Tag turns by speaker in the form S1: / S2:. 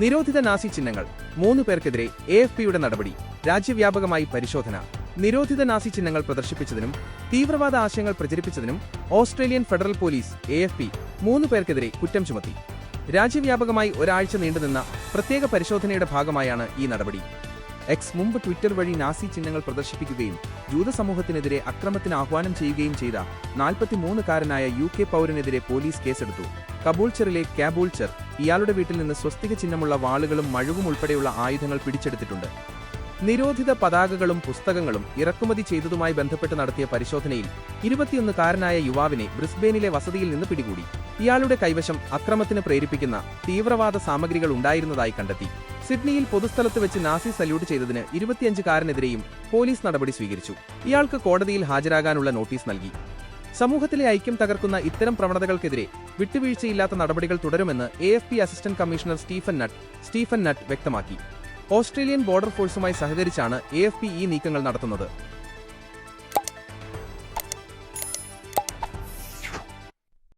S1: നിരോധിത നാസി ചിഹ്നങ്ങൾ. മൂന്ന് പേർക്കെതിരെ എ എഫ് പിയുടെ നടപടി രാജ്യവ്യാപകമായി പരിശോധന. നിരോധിത നാസി ചിഹ്നങ്ങൾ പ്രദർശിപ്പിച്ചതിനും തീവ്രവാദ ആശയങ്ങൾ പ്രചരിപ്പിച്ചതിനും Australian federal police A F P മൂന്ന് പേർക്കെതിരെ കുറ്റം ചുമത്തി. രാജ്യവ്യാപകമായി ഒരാഴ്ച നീണ്ടുനിന്ന പ്രത്യേക പരിശോധനയുടെ ഭാഗമായാണ് ഈ നടപടി. എക്സ് മുമ്പ് ട്വിറ്റർ വഴി നാസി ചിഹ്നങ്ങൾ പ്രദർശിപ്പിക്കുകയും ജൂതസമൂഹത്തിനെതിരെ അക്രമത്തിന് ആഹ്വാനം ചെയ്യുകയും ചെയ്ത നാൽപ്പത്തിമൂന്നുകാരനായ യു കെ പൗരനെതിരെ പോലീസ് കേസെടുത്തു. കബൂൾച്ചറിലെ കാബൂൾച്ചർ ഇയാളുടെ വീട്ടിൽ നിന്ന് സ്വസ്തിക ചിഹ്നമുള്ള വാളുകളും മഴുവും ഉൾപ്പെടെയുള്ള ആയുധങ്ങൾ പിടിച്ചെടുത്തിട്ടുണ്ട്. നിരോധിത പതാകകളും പുസ്തകങ്ങളും ഇറക്കുമതി ചെയ്തതുമായി ബന്ധപ്പെട്ട് നടത്തിയ പരിശോധനയിൽ ഇരുപത്തിയൊന്നുകാരനായ യുവാവിനെ ബ്രിസ്ബെയിനിലെ വസതിയിൽ നിന്ന് പിടികൂടി. ഇയാളുടെ കൈവശം അക്രമത്തിന് പ്രേരിപ്പിക്കുന്ന തീവ്രവാദ സാമഗ്രികൾ ഉണ്ടായിരുന്നതായി കണ്ടെത്തി. സിഡ്നിയിൽ പൊതുസ്ഥലത്ത് വെച്ച് നാസി സല്യൂട്ട് ചെയ്തതിന് ഇരുപത്തിയഞ്ചുകാരനെതിരെയും പോലീസ് നടപടി സ്വീകരിച്ചു. ഇയാൾക്ക് കോടതിയിൽ ഹാജരാകാനുള്ള നോട്ടീസ് നൽകി. സമൂഹത്തിലെ ഐക്യം തകർക്കുന്ന ഇത്തരം പ്രവണതകൾക്കെതിരെ വിട്ടുവീഴ്ചയില്ലാത്ത നടപടികൾ തുടരുമെന്ന് A F P assistant commissioner Stephen Nutt Stephen Nutt വ്യക്തമാക്കി. ഓസ്ട്രേലിയൻ ബോർഡർ ഫോഴ്സുമായി സഹകരിച്ചാണ് എ എഫ് പി ഈ നീക്കങ്ങൾ നടത്തുന്നത്.